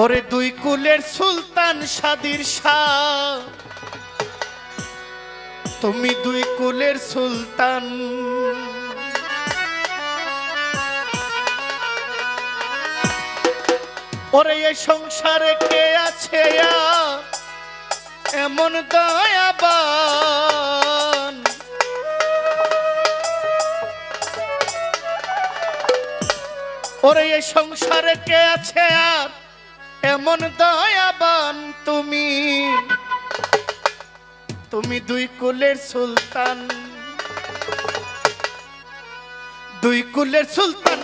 ওরে দুই কুলের সুলতান সাদির শাহ। তুমি দুই কুলের সুলতান। ওরে এই সংসারে কে আছে এমন দয়াবান। ওরে এই সংসারে কে আছে আর এমন দয়াবান তুমি। তুমি দুই কুলের সুলতান। দুই কুলের সুলতান।